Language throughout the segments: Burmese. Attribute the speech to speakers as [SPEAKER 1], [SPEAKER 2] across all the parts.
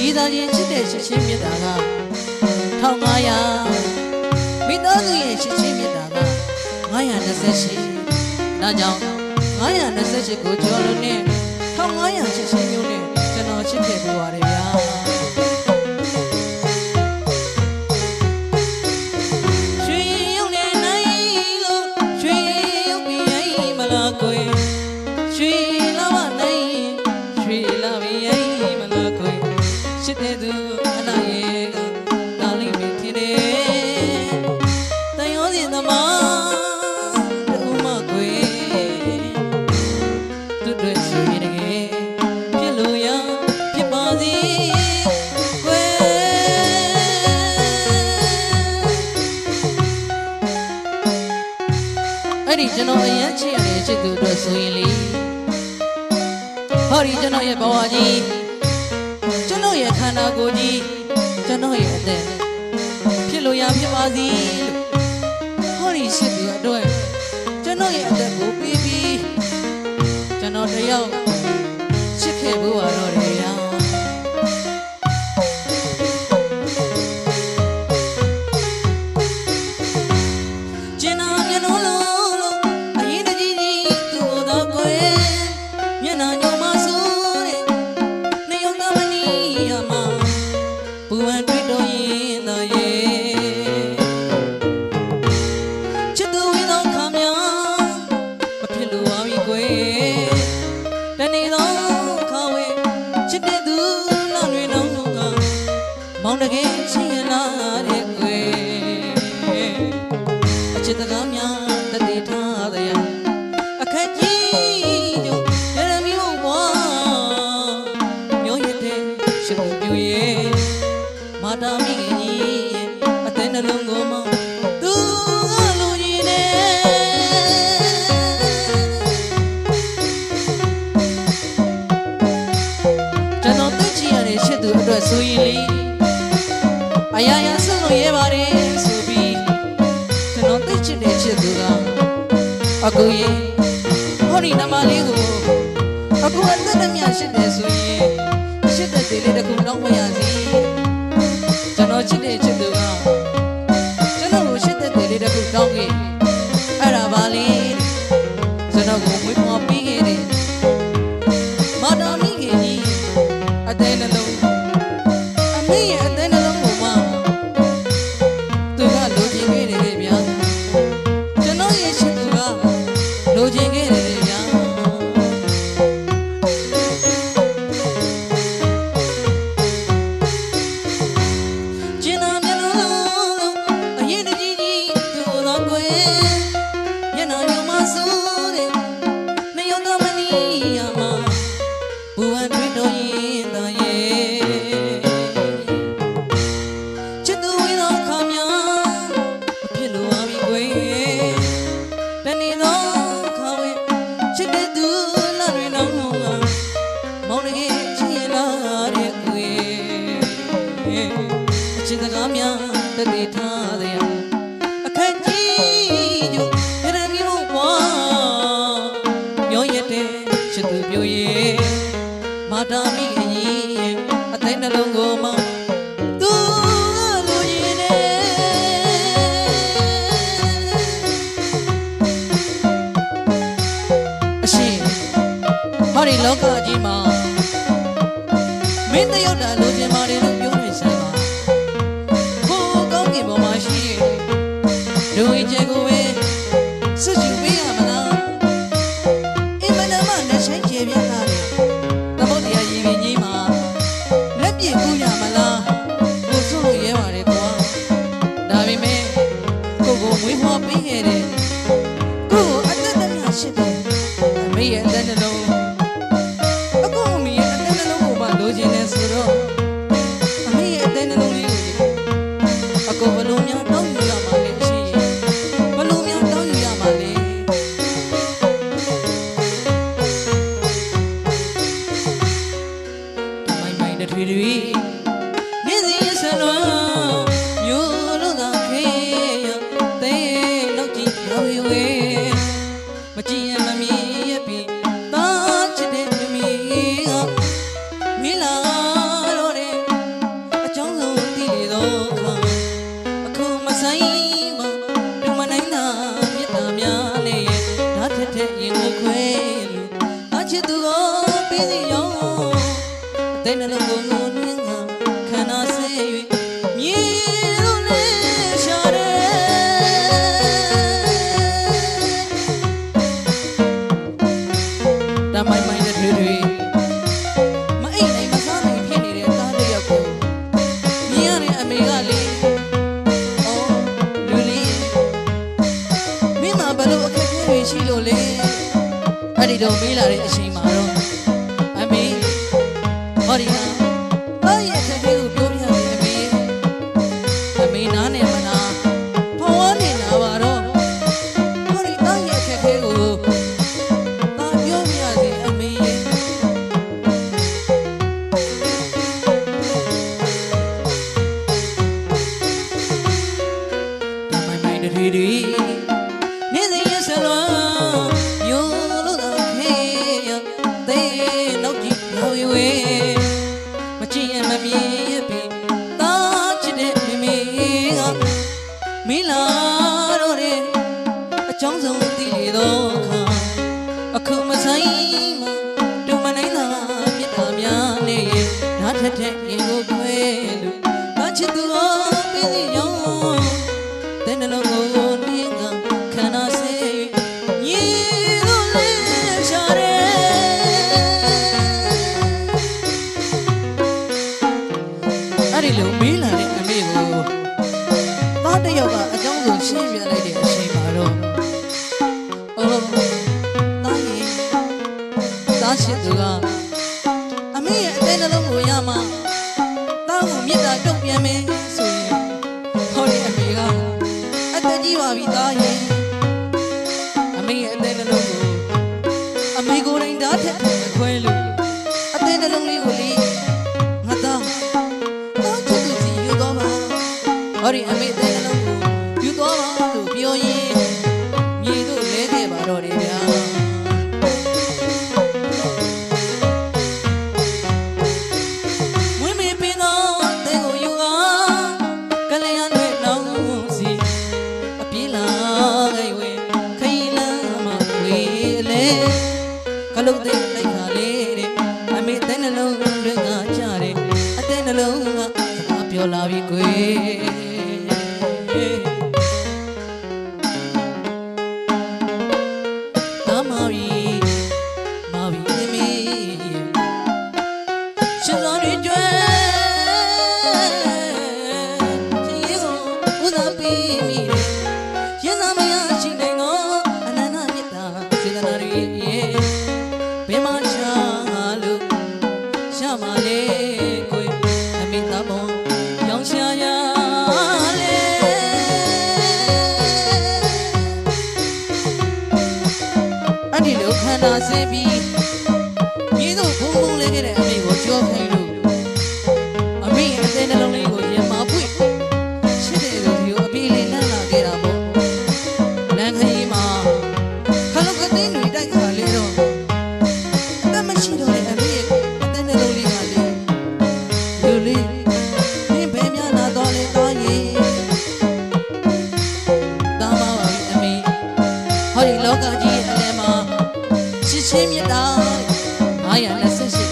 [SPEAKER 1] ရည်သားချင်းချစ်တဲ့ရှင်ချင်းမြတ်တာက1500မိသားစုရဲ့ရှင်ချင်းမြတ်တာက928ဒါကြောင့်928ကိုကျော်လို့နဲ့1500ရှင်ချင်းမျိုးနဲ့ကျွန်တော်ချစ်ခဲ့ပြပါတယ် အဲ့ဒီကျွန်တော်အရင်ချစ်ရတဲ့ချစ်သူတို့ဆိုရင်လေဟောဒီကျွန်တော်ရဲ့ဘဝကြီးကျွန်တော်ရဲ့ခန္ဓာကိုယ်ကြီးကျွန်တော်ရဲ့အသက်ဖြစ်လို့ရဖြစ်ပါစီလို့ဟောဒီချစ်သူအတွက် တကယ်ချင်လာတဲ့ကွယ်အချစ်တကားများတတိထားတဲ့အခက်ကြီးတို့ရမျိုးဘွားမျိုးရတဲ့ရှင်ပြူရဲ့မာတာမိခင်ကြီးအသင်းနှလုံးကိုမှ အကူရေဟောဒီနမလေးကိုအကူအသက်နဲ့မြရှစ်တယ်ဆိုရင်ရှစ်တဲ့သေးလေးတခုတော့မရစီကျွန်တော်ချစ်တဲ့ချစ်သူ လူရေမာတာမိအရင်အသိနှလုံးကိုမောင်းသူလူရေနဲ့အရှင်ဟောဒီလောကကြီးမှာမင်းတယောက်တာလူချင်းမာတွေလို့ပြောနေဆိုင်ပါဟိုကောင်းကင်ဘုံမှာရှိတဲ့လူကြီးချင်း ဟောဒီဟာရဲ့အခက်အခဲကိုပြောပြမယ်အမေအမေနားနေမနာဘဝနေလာပါတော့ဟောဒီဟာရဲ့အခက်အခဲကိုသာပြောပြစေအမေမိုင်မိုင်တရီတရီ ကိုခွေလို့မချစ်သူကိုသိရောတဲ့နှလုံးကိုနင်းကခန္ဓာစေညီသူလေးရှာတယ်အဲ့ဒီလိုမေးလာတဲ့အမေကိုသားတစ်ယောက်ကအကြောင်းကိုရှင်းပြလိုက်တဲ့အချိန်မှာတော့အော်သားရင်သားချစ်သူကအမေရဲ့အသေးနှလုံးကိုရမှာ ကိုမေတ္တာတုံ့ပြန်မယ်ဆိုရင်ဟောတဲ့အမေကအသက်ကြီးပါပြီသားရဲ့အမေရဲ့အသက်နှလုံးကိုအမေကိုယ်တိုင်ဓာတ်ထက်မခွဲလို့အသက်နှလုံးလေးကိုလေးငါသားတော့ချစ်သူကြီးယူတော့မှာဟောဒီအမေအသက်နှလုံးကိုယူတော့မှာလို့ပြောရင် လုံးတွင်ကကြတဲ့အသက်နှလုံးကစကားပြောလာပြီကွယ်ရင်သာမရရှိနိုင်သောအနန္တမေတ္တာစေတနာတွေ Maya necessity.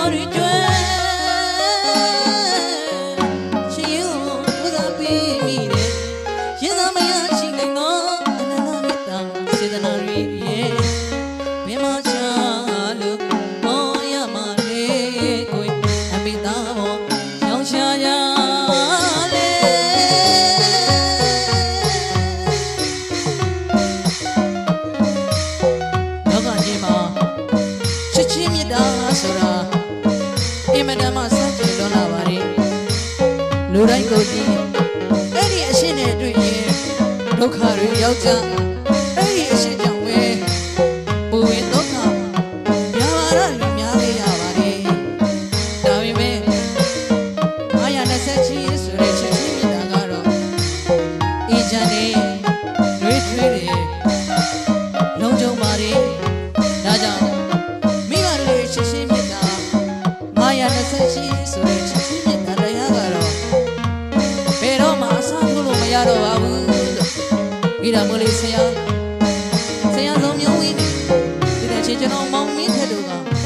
[SPEAKER 1] Lord, rejoice. တွေ့ရင်ဒုက္ခတွေရောက်ကြ 가져가.